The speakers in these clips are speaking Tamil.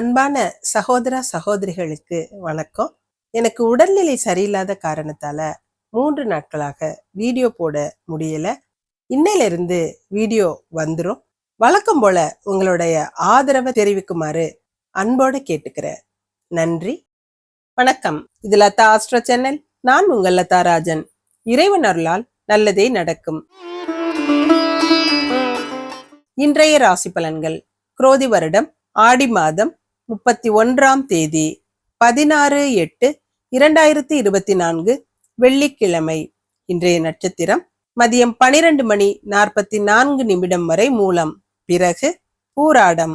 அன்பான சகோதர சகோதரிகளுக்கு வணக்கம். எனக்கு உடல்நிலை சரியில்லாத காரணத்தால மூன்று நாட்களாக வீடியோ போட முடியல. இன்னையிலிருந்து வீடியோ வந்துரும். வழக்கம் போல உங்களுடைய ஆதரவை தெரிவிக்குமாறு அன்போட கேட்டுக்கிறேன். நன்றி. வணக்கம். இது லதா ஆஸ்ட்ரோ சேனல். நான் உங்கள் லதா ராஜன். இறைவன் அருளால் நல்லதே நடக்கும். இன்றைய ராசி பலன்கள். குரோதி வருடம் ஆடி மாதம் முப்பத்தி ஒன்றாம் தேதி பதினாறு எட்டு இரண்டாயிரத்தி இருபத்தி நான்கு வெள்ளிக்கிழமை இன்றைய நட்சத்திரம் மதியம் பனிரெண்டு மணி நாற்பத்தி நான்கு நிமிடம் வரை மூலம் பிறகு பூராடம்.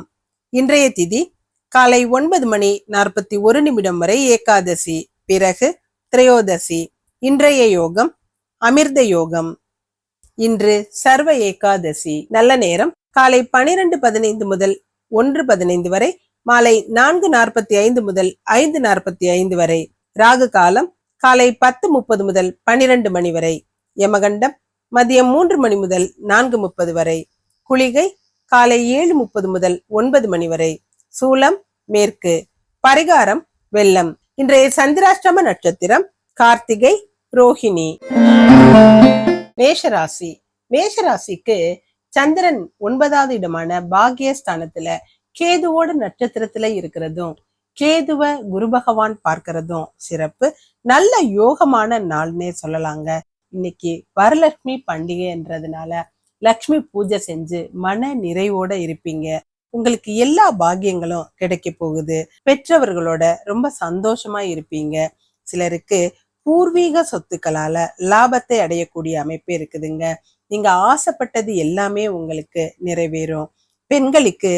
இன்றைய திதி காலை ஒன்பது மணி நாற்பத்தி ஒரு நிமிடம் வரை ஏகாதசி பிறகு திரையோதசி. இன்றைய யோகம் அமிர்த யோகம். இன்று சர்வ ஏகாதசி. நல்ல நேரம் காலை பனிரெண்டு பதினைந்து முதல் ஒன்று பதினைந்து வரை மாலை நான்கு நாற்பத்தி ஐந்து முதல் ஐந்து நாற்பத்தி ஐந்து வரை. ராகு காலம் காலை பத்து முப்பது முதல் பனிரெண்டு மணி வரை. யமகண்டம் மதியம் மூன்று மணி முதல் நான்கு முப்பது வரை. குளிகை காலை ஏழு முப்பது முதல் ஒன்பது மணி வரை. சூலம் மேற்கு. பரிகாரம் வெள்ளம். இன்றைய சந்திராஷ்டம நட்சத்திரம் கார்த்திகை ரோஹிணி. மேஷராசி. மேஷராசிக்கு சந்திரன் ஒன்பதாவது இடமான பாக்கியஸ்தானத்துல கேதுவோட நட்சத்திரத்துல இருக்கிறதும் கேதுவ குரு பகவான் பார்க்கிறதும் சிறப்பு. நல்ல யோகமான நாள்னே சொல்லலாங்க. இன்னைக்கு வரலட்சுமி பண்டிகைன்றதுனால லக்ஷ்மி பூஜை செஞ்சு மன நிறைவோட இருப்பீங்க. உங்களுக்கு எல்லா பாக்கியங்களும் கிடைக்க போகுது. பெற்றவர்களோட ரொம்ப சந்தோஷமா இருப்பீங்க. சிலருக்கு பூர்வீக சொத்துக்களால லாபத்தை அடையக்கூடிய அமைப்பு இருக்குதுங்க. நீங்க ஆசைப்பட்டது எல்லாமே உங்களுக்கு நிறைவேறும். பெண்களுக்கு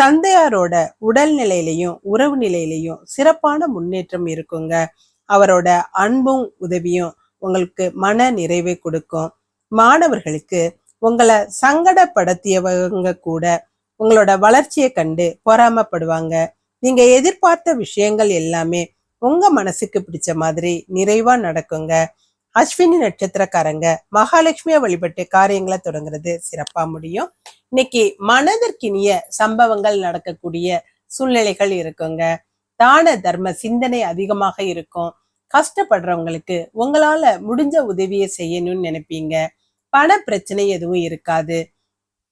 தந்தையாரோட உடல் நிலையிலையும் உறவு நிலையிலையும் சிறப்பான முன்னேற்றம் இருக்குங்க. அவரோட அன்பும் உதவியும் உங்களுக்கு மன நிறைவை கொடுக்கும். மாணவர்களுக்கு உங்களை சங்கடப்படுத்தியவங்க கூட உங்களோட வளர்ச்சியை கண்டு பொறாமப்படுவாங்க. நீங்க எதிர்பார்த்த விஷயங்கள் எல்லாமே உங்க மனசுக்கு பிடிச்ச மாதிரி நிறைவா நடக்குங்க. அஸ்வினி நட்சத்திரக்காரங்க மகாலட்சுமியை வழிபட்டு காரியங்களை தொடங்குறது சிறப்பா முடியும். இன்னைக்கு மனதிற்கினிய சம்பவங்கள் நடக்கக்கூடிய சூழ்நிலைகள் இருக்குங்க. தான தர்ம சிந்தனை அதிகமாக இருக்கும். கஷ்டப்படுறவங்களுக்கு உங்களால முடிஞ்ச உதவியை செய்யணும்னு நினைப்பீங்க. பண பிரச்சனை எதுவும் இருக்காது.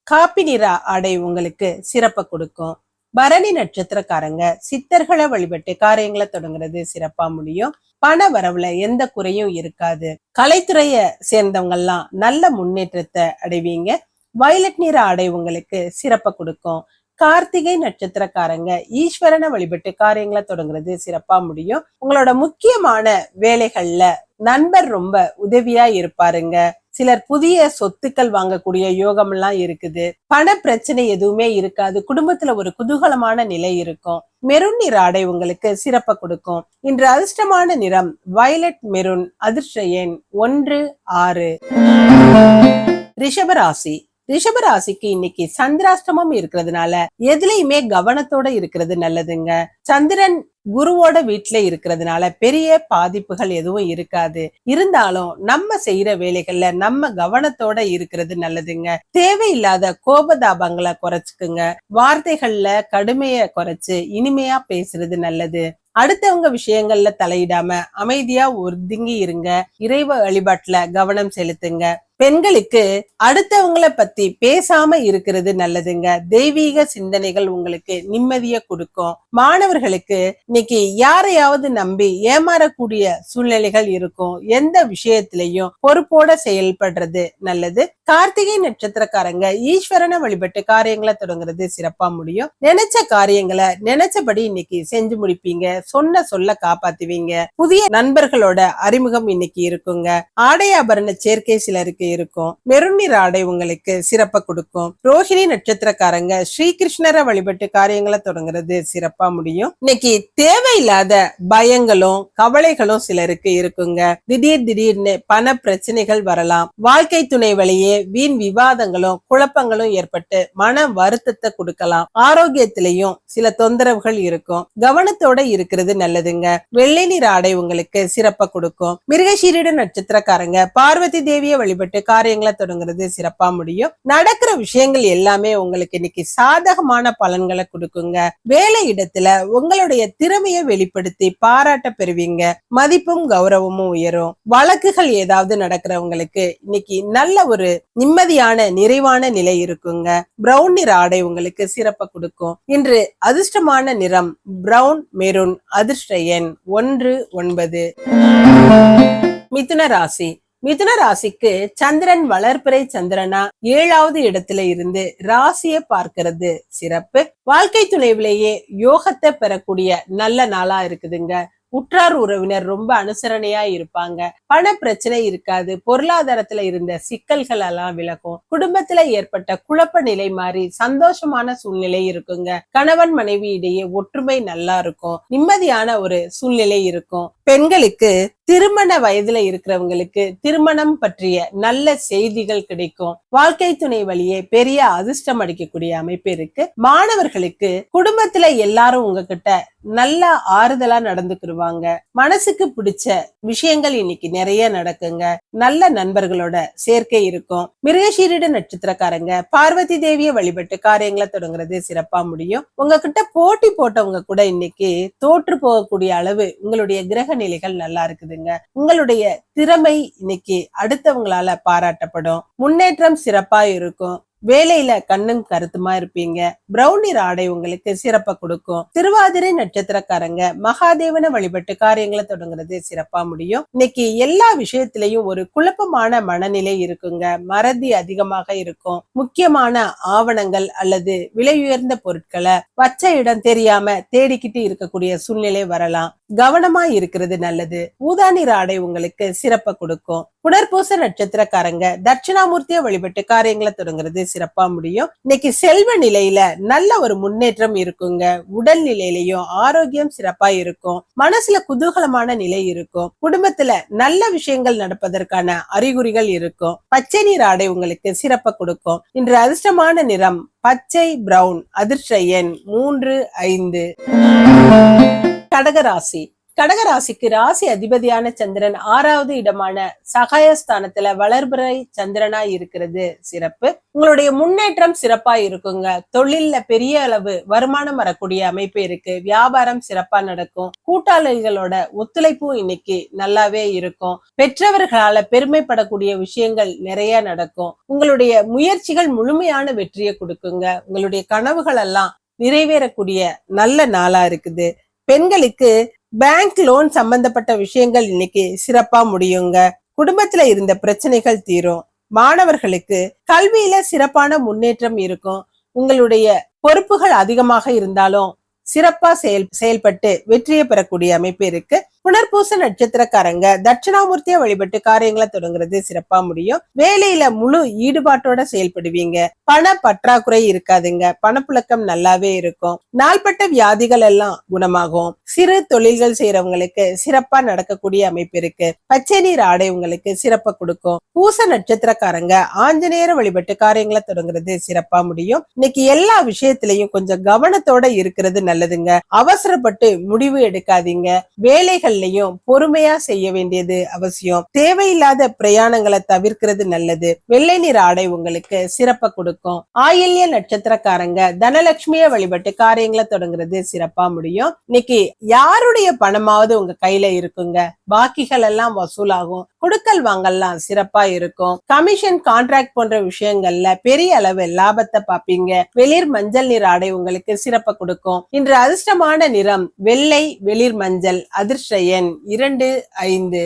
காப்பி நிற ஆடை உங்களுக்கு சிறப்பை கொடுக்கும். பரணி நட்சத்திரக்காரங்க சித்தர்களை வழிபட்டு காரியங்களை தொடங்குறது சிறப்பா முடியும். பண வரவுல எந்த குறையும் இருக்காது. கலைத்துறைய சேர்ந்தவங்க எல்லாம் நல்ல முன்னேற்றத்தை அடைவீங்க. வயலட் நிற ஆடை உங்களுக்கு சிறப்பை கொடுக்கும். கார்த்திகை நட்சத்திரக்காரங்க ஈஸ்வரனை வழிபட்டு காரியங்களை தொடங்குறது சிறப்பா முடியும். உங்களோட முக்கியமான வேலைகள்ல நண்பர் ரொம்ப உதவியா இருப்பாருங்க. சிலர் புதிய சொத்துக்கள் வாங்கக்கூடிய யோகம் எல்லாம் இருக்குது. பண பிரச்சனை எதுவுமே இருக்காது. குடும்பத்துல ஒரு குதூகலமான நிலை இருக்கும். மெருன் நிற ஆடை உங்களுக்கு சிறப்பை கொடுக்கும். இன்று அதிர்ஷ்டமான நிறம் வயலட் மெருன் அதிர்ஷ்ட எண் ஒன்று ஆறு. ரிஷபராசி ரிஷபராசிக்கு இன்னைக்கு சந்திராஷ்டமம் இருக்கிறதுனால எதுலயுமே கவனத்தோட இருக்கிறது நல்லதுங்க. சந்திரன் குருவோட வீட்டுல இருக்கிறதுனால பெரிய பாதிப்புகள் எதுவும் இருக்காது. இருந்தாலும் நம்ம செய்யற வேலைகள்ல நம்ம கவனத்தோட இருக்கிறது நல்லதுங்க. தேவையில்லாத கோபதாபங்களை குறைச்சுக்குங்க. வார்த்தைகள்ல கடுமைய குறைச்சு இனிமையா பேசுறது நல்லது. அடுத்தவங்க விஷயங்கள்ல தலையிடாம அமைதியா ஒதுங்கி இருங்க. இறைவ வழிபாட்டுல கவனம் செலுத்துங்க. பெண்களுக்கு அடுத்தவங்கள பத்தி பேசாம இருக்கிறது நல்லதுங்க. தெய்வீக சிந்தனைகள் உங்களுக்கு நிம்மதிய கொடுக்கும். மாணவர்களுக்கு இன்னைக்கு யாரையாவது நம்பி ஏமாறக்கூடிய சூழ்நிலைகள் இருக்கும். எந்த விஷயத்திலையும் பொறுப்போட செயல்படுறது நல்லது. கார்த்திகை நட்சத்திரக்காரங்க ஈஸ்வரனை வழிபட்டு காரியங்களை தொடங்குறது சிறப்பா முடியும். நினைச்ச காரியங்களை நினைச்சபடி இன்னைக்கு செஞ்சு முடிப்பீங்க. சொன்ன சொல்ல காப்பாத்துவீங்க. புதிய நண்பர்களோட அறிமுகம் இன்னைக்கு இருக்குங்க. ஆடை ஆபரண சேர்க்கை சிலருக்கு இருக்கும்? மெருநீர் ஆடை உங்களுக்கு சிறப்பை கொடுக்கும். ரோஹிணி நட்சத்திரக்காரங்க ஸ்ரீகிருஷ்ணரை வழிபட்டு காரியங்களை தொடங்குறது சிறப்பா முடியும். இன்னைக்கு தேவையில்லாத பயங்களும் கவலைகளும் சிலருக்கு இருக்குங்க. திடீர் திடீர்னு பண பிரச்சனைகள் வரலாம். வாழ்க்கை துணை வழியே வீண் விவாதங்களும் குழப்பங்களும் ஏற்பட்டு மன வருத்தத்தை கொடுக்கலாம். ஆரோக்கியத்திலையும் சில தொந்தரவுகள் இருக்கும். கவனத்தோட இருக்கிறது நல்லதுங்க. வெள்ளை நிற ஆடை உங்களுக்கு சிறப்பை கொடுக்கும். மிருகசீரிட நட்சத்திரக்காரங்க பார்வதி தேவியை வழிபட்டு வழிபட்டு காரியங்களை தொடங்குறது சிறப்பா முடியும். நடக்கிற விஷயங்கள் எல்லாமே உங்களுக்கு இன்னைக்கு சாதகமான பலன்களை கொடுக்குங்க. வேலை இடத்துல உங்களுடைய திறமையை வெளிப்படுத்தி பாராட்ட பெறுவீங்க. மதிப்பும் கௌரவமும் உயரும். வழக்குகள் ஏதாவது நடக்கிறவங்களுக்கு இன்னைக்கு நல்ல ஒரு நிம்மதியான நிறைவான நிலை இருக்குங்க. பிரவுன் நிற ஆடை உங்களுக்கு சிறப்பை கொடுக்கும். இன்று அதிர்ஷ்டமான நிறம் பிரவுன் மெரூன் அதிர்ஷ்ட எண் ஒன்று ஒன்பது. மிதுன ராசி. மிதுன ராசிக்கு சந்திரன் வளர்பிறை சந்திரனா ஏழாவது இடத்துல இருந்து ராசியை பார்க்கிறது சிறப்பு. வாழ்க்கை துணைவிலேயே யோகத்தை பெறக்கூடிய நல்ல நாளா இருக்குதுங்க. உற்றார் உறவினர் ரொம்ப அனுசரணையா இருப்பாங்க. பண பிரச்சனை இருக்காது. பொருளாதாரத்துல இருந்த சிக்கல்கள் எல்லாம் விலகும். குடும்பத்துல ஏற்பட்ட குழப்ப நிலை மாறி சந்தோஷமான சூழ்நிலை இருக்குங்க. கணவன் மனைவி இடையே ஒற்றுமை நல்லா இருக்கும். நிம்மதியான ஒரு சூழ்நிலை இருக்கும். பெண்களுக்கு திருமண வயதுல இருக்கிறவங்களுக்கு திருமணம் பற்றிய நல்ல செய்திகள் கிடைக்கும். வாழ்க்கை துணை வழியே பெரிய அதிர்ஷ்டம் அடிக்கக்கூடிய அமைப்பு இருக்கு. மாணவர்களுக்கு குடும்பத்துல எல்லாரும் உங்ககிட்ட நல்ல ஆறுதலா நடந்துக்கிடுவாங்க மனசுக்கு பிடிச்ச விஷயங்கள் இன்னைக்கு நிறைய நடக்குங்க. நல்ல நண்பர்களோட சேர்க்கை இருக்கும். மிருகசீரிட நட்சத்திரக்காரங்க பார்வதி தேவியை வழிபட்டு காரியங்களை தொடங்குறது சிறப்பா முடியும். உங்ககிட்ட போட்டி போட்டவங்க கூட இன்னைக்கு தோற்று போகக்கூடிய அளவு உங்களுடைய கிரக நிலைகள் நல்லா இருக்குது. இருக்குதுங்க உங்களுடைய திறமை இன்னைக்கு அடுத்தவங்களால பாராட்டப்படும். முன்னேற்றம் சிறப்பா இருக்கும். வேலையில கண்ணும் கருத்துமா இருப்பீங்க. பிரவுனிர் ஆடை உங்களுக்கு சிறப்ப கொடுக்கும். திருவாதிரை நட்சத்திரக்காரங்க மகாதேவனை வழிபட்டு காரியங்களை தொடங்குறது சிறப்பா முடியும். இன்னைக்கு எல்லா விஷயத்திலையும் ஒரு குழப்பமான மனநிலை இருக்குங்க. மறதி அதிகமாக இருக்கும். முக்கியமான ஆவணங்கள் அல்லது விலை உயர்ந்த பொருட்களை வச்ச இடம் தெரியாம தேடிக்கிட்டு இருக்கக்கூடிய சூழ்நிலை வரலாம். கவனமா இருக்கிறது நல்லது. ஊதானிற ஆடை உங்களுக்கு சிறப்பை கொடுக்கும். புனர்பூச நட்சத்திரக்காரங்க தட்சிணாமூர்த்தியா வழிபட்டு காரியங்களை தொடங்குறது சிறப்பா முடியும். இன்னைக்கு செல்வ நிலையில நல்ல ஒரு முன்னேற்றம் இருக்குங்க. உடல் நிலையிலையும் ஆரோக்கியம் சிறப்பா இருக்கும். மனசுல குதூகலமான நிலை இருக்கும். குடும்பத்துல நல்ல விஷயங்கள் நடப்பதற்கான அறிகுறிகள் இருக்கும். பச்சை நீர் ஆடை உங்களுக்கு சிறப்ப கொடுக்கும். இன்று அதிர்ஷ்டமான நிறம் பச்சை பிரவுன் அதிர்ஷ்ட எண் மூன்று ஐந்து. கடகராசி. கடகராசிக்கு ராசி அதிபதியான சந்திரன் ஆறாவது இடமான சகாயஸ்தானத்துல வளர்பிறை சந்திரனா இருக்கிறது. சிறப்பு. உங்களுடைய முன்னேற்றம் சிறப்பா இருக்குங்க. தொழில்ல பெரிய அளவு வருமானம் வரக்கூடிய அமைப்பு இருக்கு. வியாபாரம் சிறப்பா நடக்கும். கூட்டாளிகளோட ஒத்துழைப்பும் இன்னைக்கு நல்லாவே இருக்கும். பெற்றவர்களால பெருமைப்படக்கூடிய விஷயங்கள் நிறைய நடக்கும். உங்களுடைய முயற்சிகள் முழுமையான வெற்றியை கொடுக்குங்க. உங்களுடைய கனவுகள் எல்லாம் நிறைவேறக்கூடிய நல்ல நாளா இருக்குது. பெண்களுக்கு பேங்க் லோன் சம்பந்தப்பட்ட விஷயங்கள் இன்னைக்கு சிறப்பா முடியுங்க. குடும்பத்துல இருந்த பிரச்சனைகள் தீரும். மாணவர்களுக்கு கல்வியில சிறப்பான முன்னேற்றம் இருக்கும். உங்களுடைய பொறுப்புகள் அதிகமாக இருந்தாலும் சிறப்பா செயல் செயல்பட்டு வெற்றியை பெறக்கூடிய அமைப்பு இருக்கு. புனர்பூச நட்சத்திரக்காரங்க தட்சிணாமூர்த்தியை வழிபட்டு காரியங்களை தொடங்குறது சிறப்பா முடியும். வேலையில முழு ஈடுபாட்டோட செயல்படுவீங்க. பண பற்றாக்குறை இருக்காதுங்க. பணப்புழக்கம் நல்லாவே இருக்கும். நாள்பட்ட வியாதிகள் எல்லாம் குணமாகும். சிறு தொழில்கள் செய்யறவங்களுக்கு சிறப்பா நடக்கக்கூடிய அமைப்பு இருக்கு. பச்சை நீர் ஆடை உங்களுக்கு சிறப்ப கொடுக்கும். பூச நட்சத்திரக்காரங்க ஆஞ்சநேயர வழிபட்டு காரியங்களை தொடங்குறது சிறப்பா முடியும். இன்னைக்கு எல்லா விஷயத்திலையும் கொஞ்சம் கவனத்தோட இருக்கிறது நல்லதுங்க. அவசரப்பட்டு முடிவு எடுக்காதீங்க. வேலைகள் விஷயங்கள்லயும் பொறுமையா செய்ய வேண்டியது அவசியம். தேவையில்லாத பிரயாணங்களை தவிர்க்கிறது நல்லது. வெள்ளை நிற ஆடை உங்களுக்கு சிறப்ப கொடுக்கும். ஆயில்ய நட்சத்திரக்காரங்க தனலட்சுமிய வழிபட்டு காரியங்களை தொடங்குறது சிறப்பா முடியும். இன்னைக்கு யாருடைய பணமாவது உங்க கையில இருக்குங்க? பாக்கிகள் எல்லாம் வசூலாகும். கொடுக்கல் வாங்கல்லாம் சிறப்பா இருக்கும். கமிஷன் கான்ட்ராக்ட் போன்ற விஷயங்கள்ல பெரிய அளவு லாபத்தை பாப்பீங்க. வெளிர் மஞ்சள் நிற ஆடை உங்களுக்கு சிறப்பை கொடுக்கும். இன்று அதிர்ஷ்டமான நிறம் வெள்ளை வெளிர் மஞ்சள் அதிர்ஷ்ட எண் இரண்டு ஐந்து.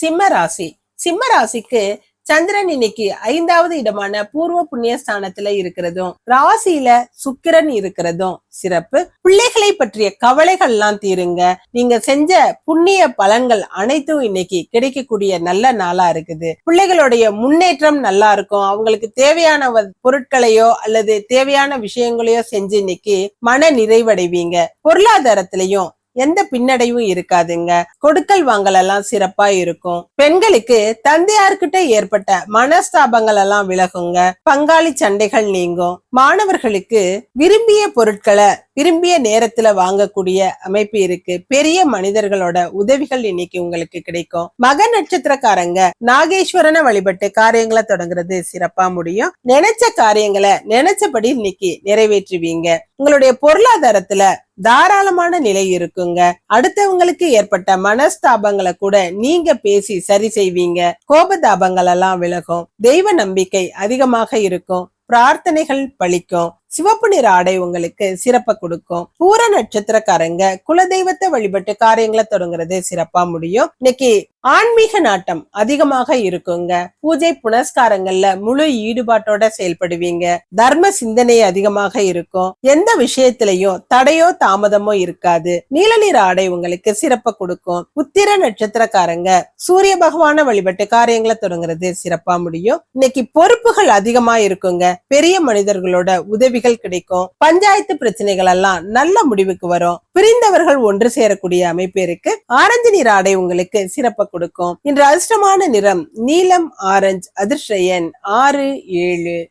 சிம்ம ராசி. சிம்ம ராசிக்கு சந்திரன் இன்னைக்கு ஐந்தாவது இடமான பூர்வ புண்ணிய ஸ்தானத்துல இருக்கிறதும் ராசியில சுக்கிரன் இருக்கிறதும் சிறப்பு. பிள்ளைகளை பற்றிய கவலைகள்லாம் தீருங்க. நீங்க செஞ்ச புண்ணிய பலன்கள் அனைத்தும் இன்னைக்கு கிடைக்கக்கூடிய நல்ல நாளா இருக்குது. பிள்ளைகளுடைய முன்னேற்றம் நல்லா இருக்கும். அவங்களுக்கு தேவையான பொருட்களையோ அல்லது தேவையான விஷயங்களையோ செஞ்சு இன்னைக்கு மன நிறைவடைவீங்க. பொருளாதாரத்திலையும் எந்த பின்னடைவும் இருக்காதுங்க. கொடுக்கல் வாங்கல் எல்லாம் சிறப்பா இருக்கும். பெண்களுக்கு தந்தையார்கிட்ட ஏற்பட்ட மனஸ்தாபங்கள் எல்லாம் விலகுங்க. பங்காளி சண்டைகள் நீங்கும். மாணவர்களுக்கு விரும்பிய பொருட்களை விரும்பிய நேரத்துல வாங்கக்கூடிய அமைப்பு இருக்கு. பெரிய மனிதர்களோட உதவிகள் இன்னைக்கு உங்களுக்கு கிடைக்கும். மக நட்சத்திரக்காரங்க நாகேஸ்வரனை வழிபட்டு காரியங்களை தொடங்குறது சிறப்பா முடியும். நினைச்ச காரியங்களை நினைச்சபடி இன்னைக்கு நிறைவேற்றுவீங்க. உங்களுடைய பொருளாதாரத்துல தாராளமான நிலை இருக்குங்க. அடுத்தவங்களுக்கு ஏற்பட்ட மனஸ்தாபங்களை கூட நீங்க பேசி சரி செய்வீங்க. கோபதாபங்கள் எல்லாம் விலகும். தெய்வ நம்பிக்கை அதிகமாக இருக்கும். பிரார்த்தனைகள் பழிக்கும். சிவப்பு நிற ஆடை உங்களுக்கு சிறப்பை கொடுக்கும். பூர நட்சத்திரக்காரங்க குலதெய்வத்தை வழிபட்டு காரியங்களை தொடங்குறது சிறப்பா முடியும். இன்னைக்கு ஆன்மீக நாட்டம் அதிகமாக இருக்குங்க. பூஜை புனஸ்காரங்கள்ல முழு ஈடுபாட்டோட செயல்படுவீங்க. தர்ம சிந்தனை அதிகமாக இருக்கும். எந்த விஷயத்திலையும் தடையோ தாமதமோ இருக்காது. நீல நிற ஆடை உங்களுக்கு சிறப்பை கொடுக்கும். உத்திர நட்சத்திரக்காரங்க சூரிய பகவான வழிபட்டு காரியங்களை தொடங்குறது சிறப்பா முடியும். இன்னைக்கு பொறுப்புகள் அதிகமா இருக்குங்க. பெரிய மனிதர்களோட உதவிகள் கிடைக்கும். பஞ்சாயத்து பிரச்சனைகள் எல்லாம் நல்ல முடிவுக்கு வரும். பிரிந்தவர்கள் ஒன்று சேரக்கூடிய அமைப்பு இருக்கு. ஆரஞ்சு நீர் ஆடை உங்களுக்கு சிறப்ப கொடுக்கும். இன்று அதிர்ஷ்டமான நிறம் நீலம் ஆரஞ்சு அதிர்ஷயன் ஆறு ஏழு.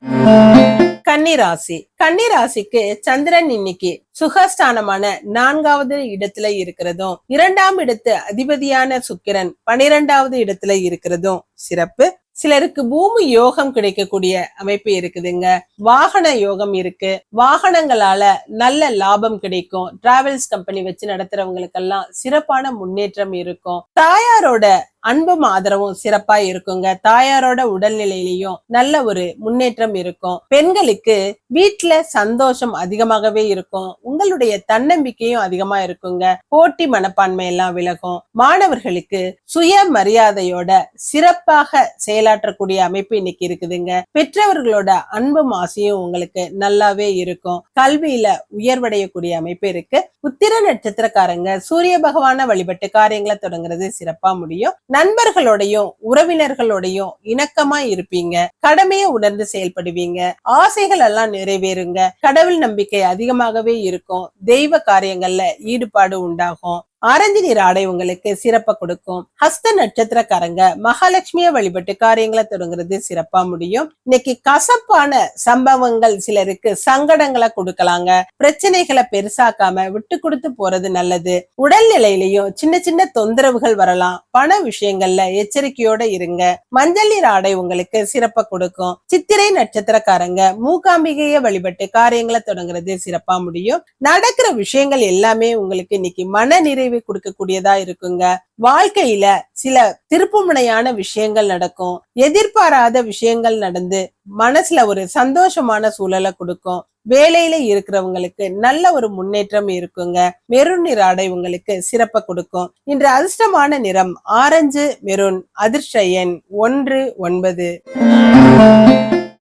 கன்னிராசி. கன்னிராசிக்கு சந்திரன் இன்னைக்கு சுகஸ்தானமான நான்காவது இடத்துல இருக்கிறதும் இரண்டாம் இடத்து அதிபதியான சுக்கிரன் பனிரெண்டாவது இடத்துல இருக்கிறதும் சிறப்பு. சிலருக்கு பூமி யோகம் கிடைக்கக்கூடிய அமைப்பு இருக்குதுங்க. வாகன யோகம் இருக்கு. வாகனங்களால நல்ல லாபம் கிடைக்கும். டிராவல்ஸ் கம்பெனி வச்சு நடத்துறவங்களுக்கெல்லாம் சிறப்பான முன்னேற்றம் இருக்கும். தாயாரோட அன்பும் ஆதரவும் சிறப்பா இருக்குங்க. தாயாரோட உடல்நிலையிலையும் நல்ல ஒரு முன்னேற்றம் இருக்கும். பெண்களுக்கு வீட்டுல சந்தோஷம் அதிகமாகவே இருக்கும். உங்களுடைய தன்னம்பிக்கையும் அதிகமா இருக்குங்க. போட்டி மனப்பான்மை எல்லாம் விலகும். மாணவர்களுக்கு சுய மரியாதையோட சிறப்பாக செயலாற்றக்கூடிய அமைப்பு இன்னைக்கு இருக்குதுங்க. பெற்றவர்களோட அன்பும் ஆசையும் உங்களுக்கு நல்லாவே இருக்கும். கல்வியில உயர்வடையக்கூடிய அமைப்பு இருக்கு. உத்திர நட்சத்திரக்காரங்க சூரிய பகவான வழிபட்டு காரியங்களை தொடங்குறது சிறப்பா முடியும். நண்பர்களோடையும் உறவினர்களோடையும் இணக்கமா இருப்பீங்க. கடமையை உணர்ந்து செயல்படுவீங்க. ஆசைகள் எல்லாம் நிறைவேறுங்க. கடவுள் நம்பிக்கை அதிகமாகவே இருக்கும். தெய்வ காரியங்கள்ல ஈடுபாடு உண்டாகும். ஆரஞ்சு நிற ஆடை உங்களுக்கு சிறப்பை கொடுக்கும். ஹஸ்த நட்சத்திரக்காரங்க மகாலட்சுமிய வழிபட்டு காரியங்களை தொடங்குறது சிறப்பா முடியும். இன்னைக்கு கசப்பான சம்பவங்கள் சிலருக்கு சங்கடங்களை கொடுக்கலாங்க. பிரச்சனைகளை பெருசாக்காம விட்டு கொடுத்து போறது நல்லது. உடல்நிலையிலையும் சின்ன சின்ன தொந்தரவுகள் வரலாம். பண விஷயங்கள்ல எச்சரிக்கையோட இருங்க. மஞ்சள் நிற ஆடை உங்களுக்கு சிறப்பை கொடுக்கும். சித்திரை நட்சத்திரக்காரங்க மூகாம்பிகைய வழிபட்டு காரியங்களை தொடங்குறது சிறப்பா முடியும். நடக்கிற விஷயங்கள் எல்லாமே உங்களுக்கு இன்னைக்கு மன நிறைவு கொடுக்கக்கூடியதா இருக்குங்க. வாழ்க்கையில சில திருப்புமுனையான விஷயங்கள் நடக்கும். எதிர்பாராத விஷயங்கள் நடந்து மனசுல ஒரு சந்தோஷமான சூழலை கொடுக்கும். வேலையில இருக்கிறவங்களுக்கு நல்ல ஒரு முன்னேற்றம் இருக்குங்க. மெரூன் நிற ஆடை உங்களுக்கு சிறப்ப கொடுக்கும். இன்று அதிர்ஷ்டமான நிறம் ஆரஞ்சு மெருன் அதிர்ஷ்ட எண் ஒன்று ஒன்பது.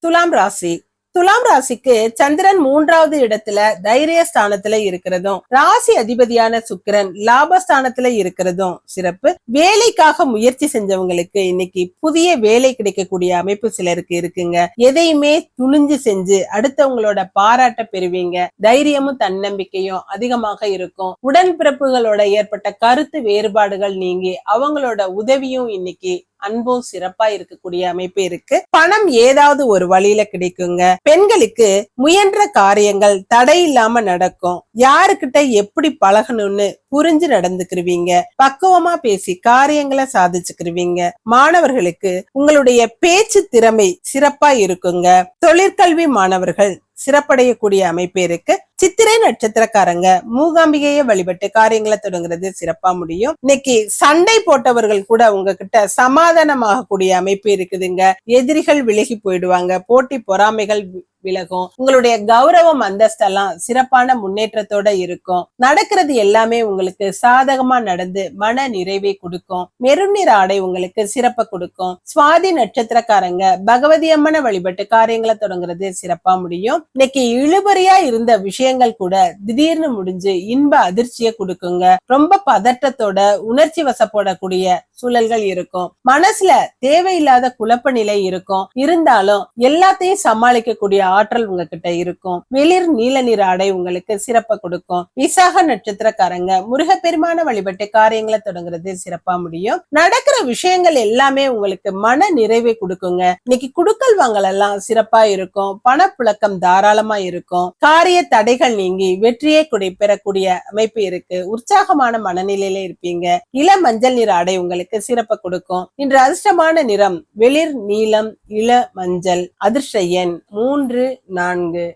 துலாம் ராசி. துலாம் ராசிக்கு சந்திரன் மூன்றாவது இடத்துல தைரிய ஸ்தானத்துல இருக்கிறதும் ராசி அதிபதியான சுக்கிரன் லாபஸ்தானத்துல இருக்கிறதும் சிறப்பு. வேலைக்காக முயற்சி செஞ்சவங்களுக்கு இன்னைக்கு புதிய வேலை கிடைக்கக்கூடிய அமைப்பு சிலருக்கு இருக்குங்க. எதையுமே துணிஞ்சு செஞ்சு அடுத்தவங்களோட பாராட்ட பெறுவீங்க. தைரியமும் தன்னம்பிக்கையும் அதிகமாக இருக்கும். உடன்பிறப்புகளோட ஏற்பட்ட கருத்து வேறுபாடுகள் நீங்கி அவங்களோட உதவியும் இன்னைக்கு அன்பும் சிறப்பா இருக்கக்கூடிய அமைப்பு இருக்கு. பணம் ஏதாவது ஒரு வழியில கிடைக்குங்க. பெண்களுக்கு முயன்ற காரியங்கள் தடை இல்லாம நடக்கும். யாருக்கிட்ட எப்படி பழகணும்னு புரிஞ்சு நடந்துக்கிருவீங்க. பக்குவமா பேசி காரியங்களை சாதிச்சுக்கிருவீங்க. மாணவர்களுக்கு உங்களுடைய பேச்சு திறமை சிறப்பா இருக்குங்க. தொழிற்கல்வி மாணவர்கள் சிறப்படையக்கூடிய அமைப்பு இருக்கு. சித்திரை நட்சத்திரக்காரங்க மூகாம்பிகையை வழிபட்டு காரியங்களை தொடங்குறது சிறப்பா முடியும். இன்னைக்கு சண்டை போட்டவர்கள் கூட உங்ககிட்ட சமாதானமாக கூடிய அமைப்பு இருக்குதுங்க. எதிரிகள் விலகி போயிடுவாங்க. போட்டி பொறாமைகள் விலகும். உங்களுடைய கௌரவம் அந்தஸ்தெல்லாம் சிறப்பான முன்னேற்றத்தோட இருக்கும். நடக்கிறது எல்லாமே உங்களுக்கு சாதகமா நடந்து மன நிறைவை கொடுக்கும். மெருநிற ஆடை உங்களுக்கு சிறப்பை கொடுக்கும். சுவாதி நட்சத்திரக்காரங்க பகவதி அம்மனை வழிபட்டு காரியங்களை தொடங்குறது சிறப்பா முடியும். இன்னைக்கு இழுபறியா இருந்த விஷயங்கள் கூட திடீர்னு முடிஞ்சு இன்ப அதிர்ச்சியை கொடுக்குங்க. ரொம்ப பதட்டத்தோட உணர்ச்சி வசப்படக்கூடிய சூழல்கள் இருக்கும். மனசுல தேவையில்லாத குழப்ப நிலை இருக்கும். இருந்தாலும் எல்லாத்தையும் சமாளிக்கக்கூடிய ஆற்றல் உங்ககிட்ட இருக்கும். வெளிர் நீல நிற ஆடை உங்களுக்கு சிறப்பை கொடுக்கும். விசாக நட்சத்திரக்காரங்க முருகப்பெருமான வழிபட்டு காரியங்களை தொடங்குறது சிறப்பா முடியும். நடக்கிற விஷயங்கள் எல்லாமே உங்களுக்கு மன நிறைவை கொடுக்குங்க. இன்னைக்கு குடுக்கல் வாங்கல் எல்லாம் சிறப்பா இருக்கும். பணப்புழக்கம் தாராளமா இருக்கும். காரிய தடைகள் நீங்கி வெற்றியை குடி பெறக்கூடிய அமைப்பு இருக்கு. உற்சாகமான மனநிலையில இருப்பீங்க. இள மஞ்சள் நிற ஆடை உங்களுக்கு சிறப்பை கொடுக்கும். இன்று அதிர்ஷ்டமான நிறம் வெளிர் நீலம் இள மஞ்சள் அதிர்ஷ்ட எண் மூன்று நான்கு.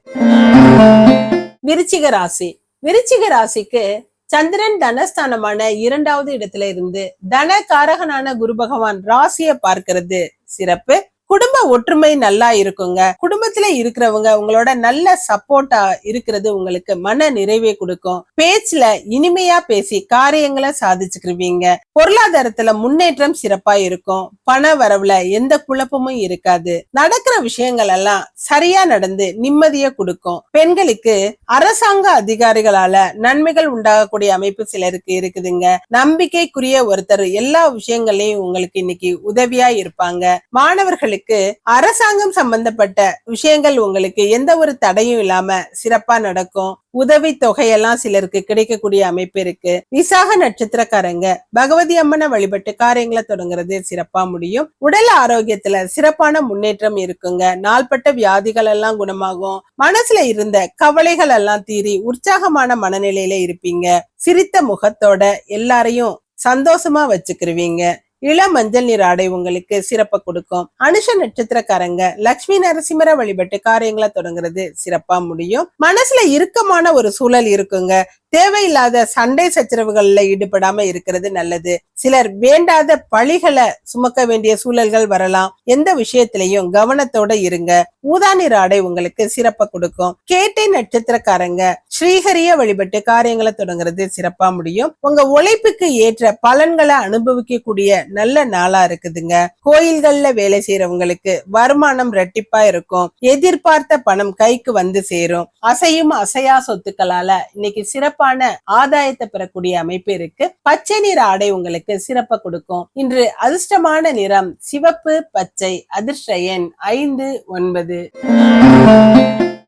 விருச்சிக ராசி. விருச்சிக ராசிக்கு சந்திரன் தனஸ்தானமான இரண்டாவது இடத்துல இருந்து தன காரகனான குரு பகவான் ராசியை பார்க்கிறது. சிறப்பு. குடும்ப ஒற்றுமை நல்லா இருக்குங்க. குடும்பத்துல இருக்கிறவங்க உங்களோட நல்ல சப்போர்ட்டா இருக்கிறது உங்களுக்கு மன நிறைவே கொடுக்கும். பேச்சுல இனிமையா பேசி காரியங்களை சாதிச்சுக்கிருவீங்க. பொருளாதாரத்துல முன்னேற்றம் சிறப்பா இருக்கும். பண வரவுல எந்த குழப்பமும் இருக்காது. நடக்கிற விஷயங்கள் எல்லாம் சரியா நடந்து நிம்மதியை கொடுக்கும். பெண்களுக்கு அரசாங்க அதிகாரிகளால நன்மைகள் உண்டாகக்கூடிய அமைப்பு சிலருக்கு இருக்குதுங்க. நம்பிக்கைக்குரிய ஒருத்தர் எல்லா விஷயங்களையும் உங்களுக்கு இன்னைக்கு உதவியா இருப்பாங்க. மாணவர்களுக்கு அரசாங்கம் சம்பந்தப்பட்ட விஷயங்கள் உங்களுக்கு எந்த ஒரு தடையும் இல்லாம சிறப்பா நடக்கும். உதவி தொகையெல்லாம் சிலருக்கு கிடைக்கக்கூடிய அமைப்பு இருக்கு. விசாக நட்சத்திரக்காரங்க பகவதி அம்மனை வழிபட்டு காரியங்களை தொடங்குறது சிறப்பா முடியும். உடல் ஆரோக்கியத்துல சிறப்பான முன்னேற்றம் இருக்குங்க. நாள்பட்ட வியாதிகள் எல்லாம் குணமாகும். மனசுல இருந்த கவலைகள் எல்லாம் தீரி உற்சாகமான மனநிலையில இருப்பீங்க. சிரித்த முகத்தோட எல்லாரையும் சந்தோஷமா வச்சுக்கிருவீங்க. இளம் மஞ்சள் நீர் ஆடை உங்களுக்கு சிறப்பை கொடுக்கும். அனுஷ நட்சத்திரக்காரங்க லட்சுமி நரசிம்மர வழிபட்டு காரியங்களை தொடங்குறது சிறப்பா முடியும். மனசுல இறுக்கமான ஒரு சூழல் இருக்குங்க. தேவையில்லாத சண்டை சச்சரவுகள்ல ஈடுபடாம இருக்கிறது நல்லது. சிலர் வேண்டாத பழிகளை சுமக்க வேண்டிய சூழல்கள் வரலாம். எந்த விஷயத்திலையும் கவனத்தோட இருங்க. ஊதானிர் ஆடை உங்களுக்கு சிறப்ப கொடுக்கும். கேட்டை நட்சத்திரக்காரங்க ஸ்ரீஹரிய வழிபட்டு காரியங்களை தொடங்குறது சிறப்பா முடியும். உங்க உழைப்புக்கு ஏற்ற பலன்களை அனுபவிக்கக்கூடிய நல்ல நாளா இருக்குதுங்க. கோயில்கள்ல வேலை செய்யறவங்களுக்கு வருமானம் ரெட்டிப்பா இருக்கும். எதிர்பார்த்த பணம் கைக்கு வந்து சேரும். அசையும் அசையா சொத்துக்களால இன்னைக்கு சிறப்பு சிறப்பான ஆதாயத்தை பெறக்கூடிய அமைப்பு இருக்கு. பச்சை நிற ஆடை உங்களுக்கு சிறப்பை கொடுக்கும். இன்று அதிர்ஷ்டமான நிறம் சிவப்பு பச்சை அதிர்ஷ்ட எண் ஐந்து ஒன்பது.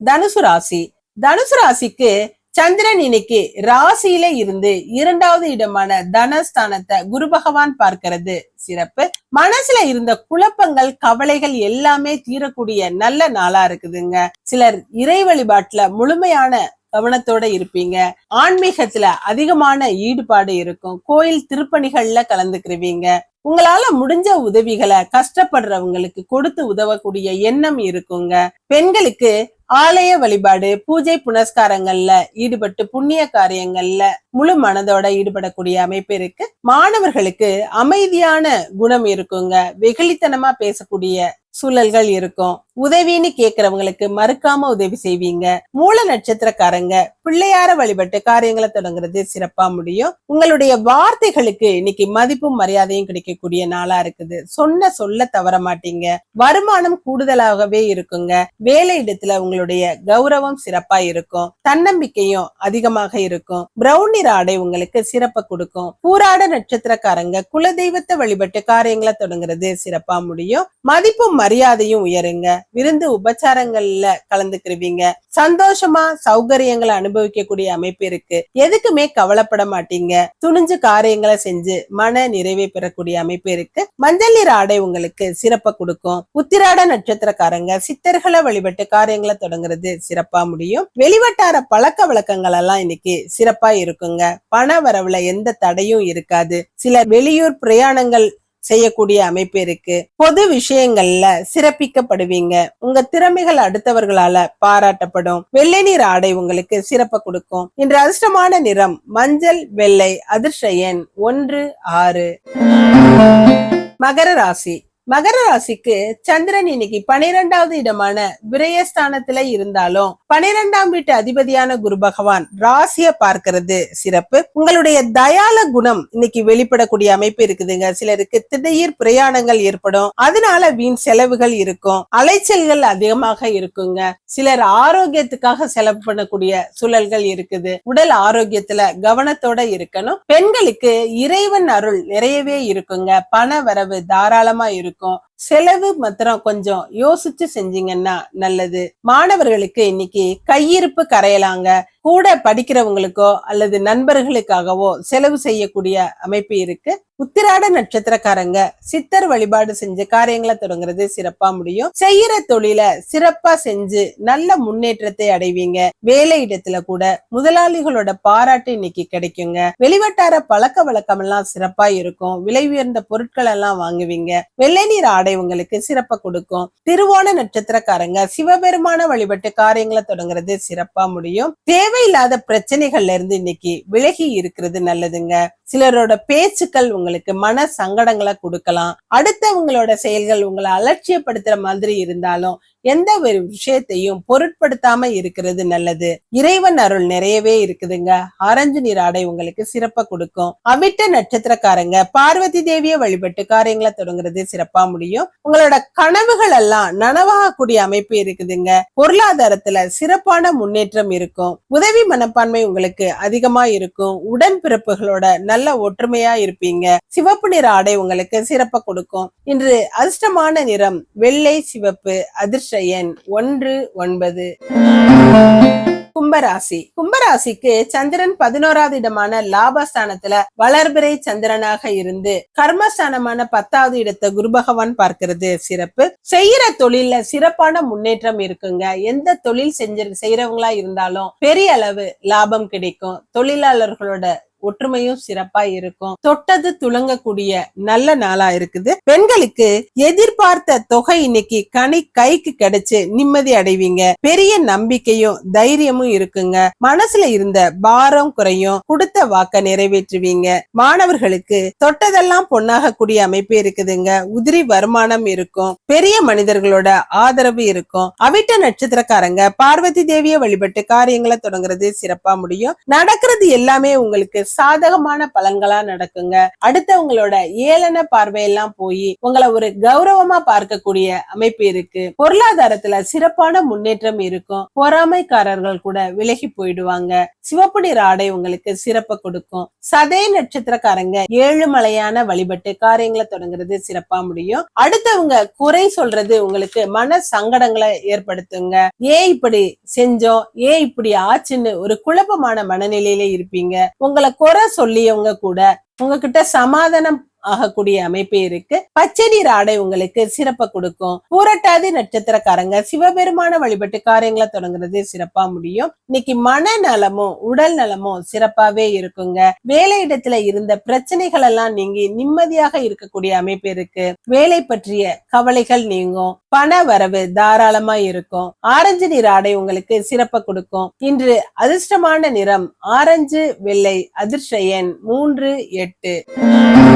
தனுசு ராசி. தனுசு ராசிக்கு சந்திரன் இன்னைக்கு ராசியில இருந்து இரண்டாவது இடமான தனஸ்தானத்தை குரு பகவான் பார்க்கிறது சிறப்பு. மனசுல இருந்த குழப்பங்கள் கவலைகள் எல்லாமே தீரக்கூடிய நல்ல நாளா இருக்குதுங்க. சிலர் இறை வழிபாட்டுல முழுமையான கவனத்தோட இருப்பீங்க. ஆன்மீகத்துல அதிகமான ஈடுபாடு இருக்கும். கோயில் திருப்பணிகள்ல கலந்துக்கிருவீங்க. உங்களால முடிஞ்ச உதவிகளை கஷ்டப்படுறவங்களுக்கு கொடுத்து உதவக்கூடிய எண்ணம் இருக்குங்க. பெண்களுக்கு ஆலய வழிபாடு பூஜை புனஸ்காரங்கள்ல ஈடுபட்டு புண்ணிய காரியங்கள்ல முழு மனதோட ஈடுபடக்கூடிய அமைப்பு இருக்கு. மாணவர்களுக்கு அமைதியான குணம் இருக்குங்க. வெகுளித்தனமா பேசக்கூடிய சூழல்கள் இருக்கும். உதவின்னு கேக்குறவங்களுக்கு மறுக்காம உதவி செய்வீங்க. மூல நட்சத்திரக்காரங்க பிள்ளையார வழிபட்டு காரியங்களை தொடங்குறது சிறப்பா முடியும். உங்களுடைய வார்த்தைகளுக்கு இன்னைக்கு மதிப்பும் மரியாதையும் கிடைக்கக்கூடிய நாளா இருக்குது. சொன்ன சொல்ல தவற மாட்டீங்க. வருமானம் கூடுதலாகவே இருக்குங்க. வேலை இடத்துல உங்களுடைய கௌரவம் சிறப்பா இருக்கும். தன்னம்பிக்கையும் அதிகமாக இருக்கும். பிரவுன் நிற ஆடை உங்களுக்கு சிறப்பை கொடுக்கும். பூராட நட்சத்திரக்காரங்க குலதெய்வத்தை வழிபட்டு காரியங்களை தொடங்குறது சிறப்பா முடியும். மதிப்பும் மரியாதையும் உயருங்க. விருந்து உபச்சாரங்கள்ல கலந்துக்கிருவீங்க. சந்தோஷமா சௌகரியங்களை அனுபவிக்கக்கூடிய அமைப்பு இருக்கு. எதுக்குமே கவலைப்பட மாட்டீங்க. துணிஞ்சு காரியங்களை செஞ்சு மன நிறைவை பெறக்கூடிய அமைப்பு இருக்கு. மஞ்சள் நிற ஆடை உங்களுக்கு சிறப்பை கொடுக்கும். உத்திராட நட்சத்திரக்காரங்க சித்தர்களை வழிபட்டு காரியங்களை தொடங்குறது சிறப்பா முடியும். வெளிவட்டார பழக்க வழக்கங்கள் எல்லாம் இன்னைக்கு சிறப்பா இருக்குங்க. பண வரவுல எந்த தடையும் இருக்காது. சில வெளியூர் பிரயாணங்கள் செய்யக்கூடிய அமைப்பு இருக்கு. பொது விஷயங்கள்ல சிறப்பிக்கப்படுவீங்க. உங்க திறமைகள் அடுத்தவர்களால பாராட்டப்படும். வெள்ளை நிற ஆடை உங்களுக்கு சிறப்ப கொடுக்கும். இன்று அதிர்ஷ்டமான நிறம் மஞ்சள் வெள்ளை அதிர்ஷ்ட எண் ஒன்று ஆறு. மகர ராசி. மகர ராசிக்கு சந்திரன் இன்னைக்கு பனிரெண்டாவது இடமான விரயஸ்தானத்துல இருந்தாலும் பனிரெண்டாம் வீட்டு அதிபதியான குரு பகவான் ராசிய பார்க்கிறது சிறப்பு. உங்களுடைய தயால குணம் இன்னைக்கு வெளிப்படக்கூடிய அமைப்பு இருக்குதுங்க. சிலருக்கு திடீர் பிரயாணங்கள் ஏற்படும். அதனால வீண் செலவுகள் இருக்கும். அலைச்சல்கள் அதிகமாக இருக்குங்க. சிலர் ஆரோக்கியத்துக்காக செலவு பண்ணக்கூடிய சூழல்கள் இருக்குது. உடல் ஆரோக்கியத்துல கவனத்தோட இருக்கணும். பெண்களுக்கு இறைவன் அருள் நிறையவே இருக்குங்க. பண வரவு தாராளமா இருக்கும். か、செலவு மாத்திரம் கொஞ்சம் யோசிச்சு செஞ்சீங்கன்னா நல்லது. மாணவர்களுக்கு இன்னைக்கு கையிருப்பு கரையலாங்க. கூட படிக்கிறவங்களுக்கோ அல்லது நண்பர்களுக்காகவோ செலவு செய்யக்கூடிய அமைப்பு இருக்கு. உத்திராட நட்சத்திரக்காரங்க சித்தர் வழிபாடு செஞ்ச காரியங்களை தொடங்குறது சிறப்பா முடியும். செய்யற தொழில சிறப்பா செஞ்சு நல்ல முன்னேற்றத்தை அடைவீங்க. வேலை இடத்துல கூட முதலாளிகளோட பாராட்டு இன்னைக்கு கிடைக்குங்க. வெளிவட்டார பழக்க வழக்கம் எல்லாம் சிறப்பா இருக்கும். விலை உயர்ந்த பொருட்கள் எல்லாம் வாங்குவீங்க. வெள்ளை நீர் ஆடை உங்களுக்கு சிறப்பை கொடுக்கும். திருவோண நட்சத்திரக்காரங்க சிவபெருமான வழிபட்டு காரியங்களை தொடங்குறது சிறப்பா முடியும். தேவையில்லாத பிரச்சனைகள்ல இருந்து இன்னைக்கு விலகி இருக்கிறது நல்லதுங்க. சிலரோட பேச்சுக்கள் உங்களுக்கு மன சங்கடங்களை கொடுக்கலாம். அடுத்தவங்களோட செயல்கள் உங்களை அலட்சியப்படுத்துற மாதிரி இருந்தாலும் எந்த ஒரு விஷயத்தையும் பொருட்படுத்தாம இருக்கிறது நல்லது. இறைவன் அருள் நிறையவே இருக்குதுங்க. ஆரஞ்சு நீர் ஆடை உங்களுக்கு சிறப்ப கொடுக்கும். அவிட்ட நட்சத்திரக்காரங்க பார்வதி தேவிய வழிபட்டு காரியங்களை தொடங்குறது சிறப்பா முடியும். உங்களோட கனவுகள் எல்லாம் நனவாகக்கூடிய அமைப்பு இருக்குதுங்க. பொருளாதாரத்துல சிறப்பான முன்னேற்றம் இருக்கும். உதவி மனப்பான்மை உங்களுக்கு அதிகமா இருக்கும். உடன்பிறப்புகளோட நல்ல ஒற்றுமையா இருப்பீங்க. சிவப்பு நிற ஆடை உங்களுக்கு சிறப்ப கொடுக்கும். இன்று அதிர்ஷ்டமான நிறம் வெள்ளை சிவப்பு அதிர்ஷ்ட எண் ஒன்று ஒன்பது. கும்பராசி. கும்பராசிக்கு சந்திரன் பதினோராவது இடமான லாபஸ்தானத்துல வளர்பிறை சந்திரனாக இருந்து கர்மஸ்தானமான பத்தாவது இடத்தை குரு பகவான் பார்க்கிறது சிறப்பு. செய்யற தொழில்ல சிறப்பான முன்னேற்றம் இருக்குங்க. எந்த தொழில் செஞ்ச செய்யறவங்களா இருந்தாலும் பெரிய அளவு லாபம் கிடைக்கும். தொழிலாளர்களோட ஒற்றுமையும் சிறப்பா இருக்கும். தொட்டது துளங்கக்கூடிய நல்ல நாளா இருக்குது. பெண்களுக்கு எதிர்பார்த்த தொகை இன்னைக்கு கனி கைக்கு கிடைச்சு நிம்மதி அடைவீங்க. பெரிய நம்பிக்கையும் தைரியமும் இருக்குங்க. மனசுல இருந்த பாரம் குறையும். கொடுத்த வாக்க நிறைவேற்றுவீங்க. மாணவர்களுக்கு தொட்டதெல்லாம் பொன்னாக கூடிய அமைப்பு இருக்குதுங்க. உதிரி வருமானம் இருக்கும். பெரிய மனிதர்களோட ஆதரவு இருக்கும். அவிட்ட நட்சத்திரக்காரங்க பார்வதி தேவிய வழிபட்டு காரியங்களை தொடங்குறது சிறப்பா முடியும். நடக்கிறது எல்லாமே உங்களுக்கு சாதகமான பலன்களா நடக்குங்க. அடுத்தவங்களோட ஏளன பார்வையெல்லாம் போய் உங்களை ஒரு கௌரவமா பார்க்கக்கூடிய அமைப்பு இருக்கு. பொருளாதாரத்துல சிறப்பான முன்னேற்றம் இருக்கும். பொறாமைக்காரர்கள் கூட விலகி போயிடுவாங்க. சிவப்பு நிற ஆடை உங்களுக்கு சிறப்பை கொடுக்கும். சதய நட்சத்திரக்காரங்க ஏழுமலையான வழிபட்டு காரியங்களை தொடங்குறது சிறப்பா முடியும். அடுத்தவங்க குறை சொல்றது உங்களுக்கு மன சங்கடங்களை ஏற்படுத்துங்க. ஏன் இப்படி செஞ்சோம்? ஏன் இப்படி ஆச்சுன்னு ஒரு குழப்பமான மனநிலையில இருப்பீங்க. உங்களை குறை சொல்லியவங்க கூட உங்ககிட்ட சமாதானம் ஆகக்கூடிய அமைப்பு இருக்கு. பச்சை நீர் ஆடை உங்களுக்கு சிறப்பை கொடுக்கும். பூரட்டாதி நட்சத்திரக்காரங்க சிவபெருமான வழிபட்டு காரியங்களை தொடங்குறது சிறப்பா முடியும். இன்னைக்கு மனநலமும் உடல் நலமும் சிறப்பாவே இருக்குங்க. வேலை இடத்துல இருந்த பிரச்சனைகள் எல்லாம் நீங்கி நிம்மதியாக இருக்கக்கூடிய அமைப்பு இருக்கு. வேலை பற்றிய கவலைகள் நீங்கும். பண வரவு தாராளமா இருக்கும். ஆரஞ்சு நீர் ஆடை உங்களுக்கு சிறப்பை கொடுக்கும். இன்று அதிர்ஷ்டமான நிறம் ஆரஞ்சு வெள்ளை அதிர்ஷ்ட எண் மூன்று எட்டு.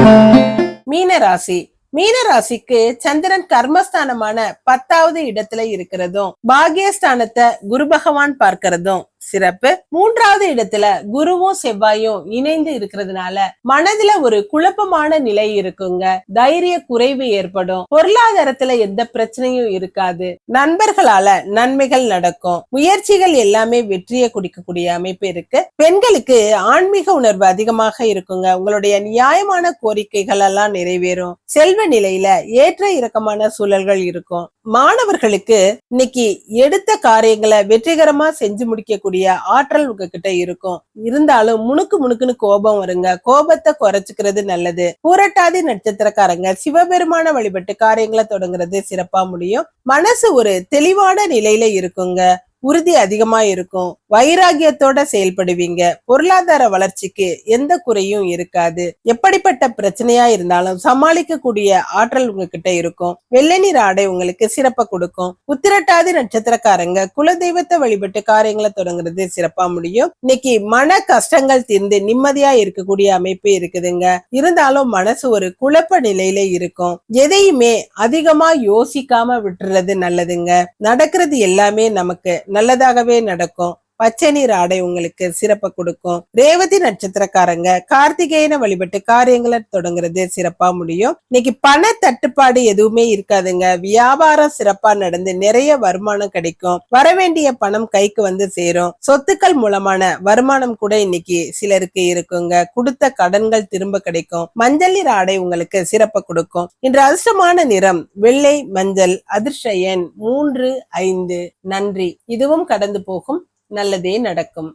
மீனராசி. மீனராசிக்கு சந்திரன் கர்மஸ்தானமான பத்தாவது இடத்துல இருக்கிறதும் பாகியஸ்தானத்தை குரு பகவான் பார்க்கிறதும் சிறப்பு. மூன்றாவது இடத்துல குருவும் செவ்வாயும் இணைந்து இருக்கிறதுனால மனதுல ஒரு குழப்பமான நிலை இருக்குங்க. தைரிய குறைவு ஏற்படும். பொருளாதாரத்துல எந்த பிரச்சனையும் இருக்காது. நண்பர்களால நன்மைகள் நடக்கும். முயற்சிகள் எல்லாமே வெற்றியை குடிக்கக்கூடிய அமைப்பு இருக்கு. பெண்களுக்கு ஆன்மீக உணர்வு அதிகமாக இருக்குங்க. உங்களுடைய நியாயமான கோரிக்கைகள் எல்லாம் நிறைவேறும். செல்வ நிலையில ஏற்ற இறக்கமான சூழல்கள் இருக்கும். மாணவர்களுக்கு இன்னைக்கு எடுத்த காரியங்களை வெற்றிகரமா செஞ்சு முடிக்கக்கூடிய ஆற்றல் உங்ககிட்ட இருக்கும். இருந்தாலும் முணுக்கு முணுக்குன்னு கோபம் வருங்க. கோபத்தை குறைச்சிக்கிறது நல்லது. பூரட்டாதி நட்சத்திரக்காரங்க சிவபெருமான வழிபட்டு காரியங்களை தொடங்குறது சிறப்பா முடியும். மனசு ஒரு தெளிவான நிலையில இருக்குங்க. உறுதி அதிகமா இருக்கும் வைராகியத்தோட செயல்படுவீங்க. பொருளாதார வளர்ச்சிக்கு எந்த குறையும் இருக்காது. எப்படிப்பட்ட பிரச்சனையா இருந்தாலும் சமாளிக்க கூடிய ஆற்றல் உங்ககிட்ட இருக்கும். வெள்ளை நிற ஆடை உங்களுக்கு சிறப்பை கொடுக்கும். உத்திரட்டாதி நட்சத்திரக்காரங்க குலதெய்வத்தை வழிபட்டு காரியங்களை தொடங்குறது சிறப்பா முடியும். இன்னைக்கு மன கஷ்டங்கள் தீர்ந்து நிம்மதியா இருக்கக்கூடிய அமைப்பு இருக்குதுங்க. இருந்தாலும் மனசு ஒரு குழப்ப நிலையில இருக்கும். எதையுமே அதிகமா யோசிக்காம விட்டுறது நல்லதுங்க. நடக்கிறது எல்லாமே நமக்கு நல்லதாகவே நடக்கும். பச்சை நீர் ஆடை உங்களுக்கு சிறப்பை கொடுக்கும். ரேவதி நட்சத்திரக்காரங்க கார்த்திகேயனை வழிபட்டு காரியங்களை தொடங்குறது சிறப்பா முடியும். இன்னைக்கு பண தட்டுப்பாடு எதுவுமே இருக்காதுங்க. வியாபாரம் சிறப்பா நடந்து நிறைய வருமானம் கிடைக்கும். வரவேண்டிய பணம் கைக்கு வந்து சேரும். சொத்துக்கள் மூலமான வருமானம் கூட இன்னைக்கு சிலருக்கு இருக்குங்க. கொடுத்த கடன்கள் திரும்ப கிடைக்கும். மஞ்சள் நிற ஆடை உங்களுக்கு சிறப்பை கொடுக்கும். இன்று அதிர்ஷ்டமான நிறம் வெள்ளை மஞ்சள் அதிர்ஷ்ட எண் மூன்று ஐந்து. நன்றி. இதுவும் கடந்து போகும் நல்லதே நடக்கும்.